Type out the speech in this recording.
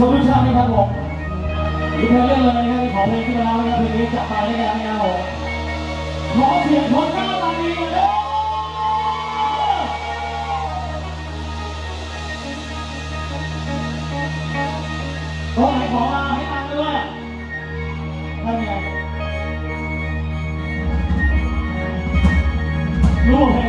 ชมทุกชาตินะครับผมดูเพลงเรื่องเลยนะครับขอเพลงที่มาแล้วนะครับเพลงนี้จะไปได้ยังไงครับผมขอเสียงคนหน้าตาดีกัด้วยขอให้ของมาให้ตังด้วยทำไงรู้ไหม